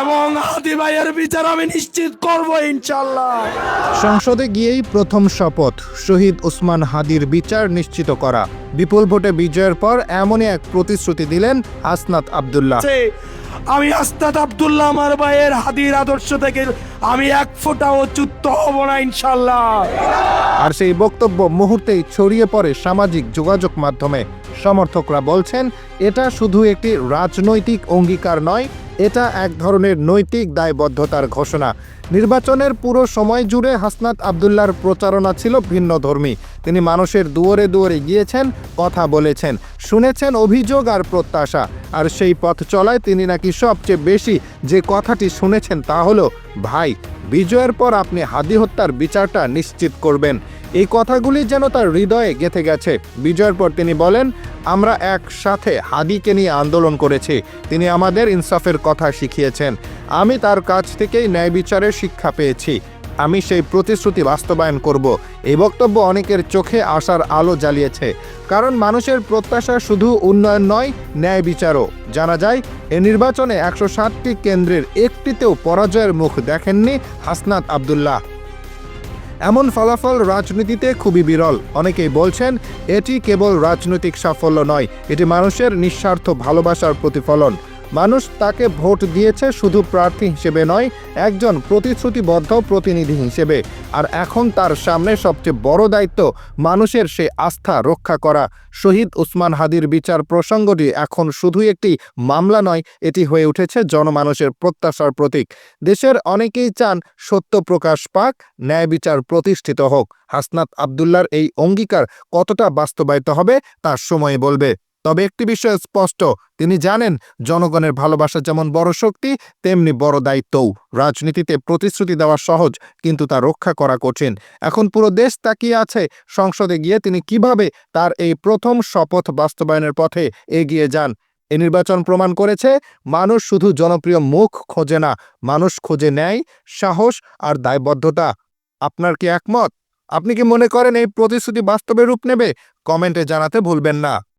এবং হাদি ভাইয়ের বিচার আমি নিশ্চিত করব ইনশাল্লাহ সংসদে গিয়েই প্রথম শপথ শহীদ ওসমান হাদির বিচার নিশ্চিত করা। বিপুল ভোটে বিজয়ের পর এমনই এক প্রতিশ্রুতি দিলেন হাসনাত আবদুল্লাহ। আমি আস্তাদ আব্দুল্লাহ আমার ভাইয়ের হাদির আদর্শ থেকে আমি এক ফোঁটাও চ্যুত হব না ইনশাল্লাহ আর সেই বক্তব্য মুহূর্তেই ছড়িয়ে পড়ে সামাজিক যোগাযোগ মাধ্যমে। সমর্থকরা বলছেন এটা শুধু একটি রাজনৈতিক অঙ্গীকার নয় এটা এক ধরনের নৈতিক দায়বদ্ধতার ঘোষণা। নির্বাচনের পুরো সময় জুড়ে হাসনাত আবদুল্লার প্রচারণা ছিল ভিন্ন ধর্মী। তিনি মানুষের দুয়ারে দুয়ারে গিয়েছেন, কথা বলেছেন, শুনেছেন অভিযোগ আর প্রত্যাশা। আর সেই পথ চলায় তিনি নাকি সবচেয়ে বেশি যে কথাটি শুনেছেন তা হলো, ভাই, বিজয়ের পর আপনি হাদি হত্যার বিচারটা নিশ্চিত করবেন। এই কথাগুলি যেন তার হৃদয়ে গেঁথে গেছে। বিজয়ের পর তিনি বলেন, আমরা একসাথে হাদিকে নিয়ে আন্দোলন করেছি। তিনি আমাদের ইনসাফের কথা শিখিয়েছেন। আমি তার কাছ থেকেই ন্যায় বিচারের শিক্ষা পেয়েছি। আমি সেই প্রতিশ্রুতি বাস্তবায়ন করব। এই বক্তব্য অনেকের চোখে আসার আলো জ্বালিয়েছে। কারণ মানুষের প্রত্যাশা শুধু উন্নয়ন নয়, ন্যায় বিচারও। জানা যায়, এ নির্বাচনে একশো ষাটটি কেন্দ্রের একটিতেও পরাজয়ের মুখ দেখেননি হাসনাত আবদুল্লাহ। এমন ফলাফল রাজনীতিতে খুবই বিরল। অনেকেই বলছেন, এটি কেবল রাজনৈতিক সাফল্য নয়, এটি মানুষের নিঃস্বার্থ ভালোবাসার প্রতিফলন। মানুষ তাকে ভোট দিয়েছে শুধু প্রার্থী হিসেবে নয়, একজন প্রতিশ্রুতিবদ্ধ প্রতিনিধি হিসেবে। আর এখন তার সামনে সবচেয়ে বড় দায়িত্ব মানুষের সে আস্থা রক্ষা করা। শহীদ উসমান হাদির বিচার প্রসঙ্গটি এখন শুধু একটি মামলা নয়, এটি হয়ে উঠেছে জনমানুষের প্রত্যাশার প্রতীক। দেশের অনেকেই চান সত্য প্রকাশ পাক, ন্যায় বিচার প্রতিষ্ঠিত হোক। হাসনাত আবদুল্লার এই অঙ্গীকার কতটা বাস্তবায়িত হবে তার সময় বলবে। তবে একটি বিষয় স্পষ্ট, তিনি জানেন জনগণের ভালোবাসা যেমন বড় শক্তি, তেমনি বড় দায়িত্বও। রাজনীতিতে প্রতিশ্রুতি দেওয়া সহজ, কিন্তু তা রক্ষা করা কঠিন। এখন পুরো দেশ তাকিয়ে আছে সংসদে গিয়ে তিনি কীভাবে তার এই প্রথম শপথ বাস্তবায়নের পথে এগিয়ে যান। এ নির্বাচন প্রমাণ করেছে, মানুষ শুধু জনপ্রিয় মুখ খোঁজে না, মানুষ খোঁজে ন্যায়, সাহস আর দায়বদ্ধতা। আপনার কি একমত? আপনি কি মনে করেন এই প্রতিশ্রুতি বাস্তবে রূপ নেবে? কমেন্টে জানাতে ভুলবেন না।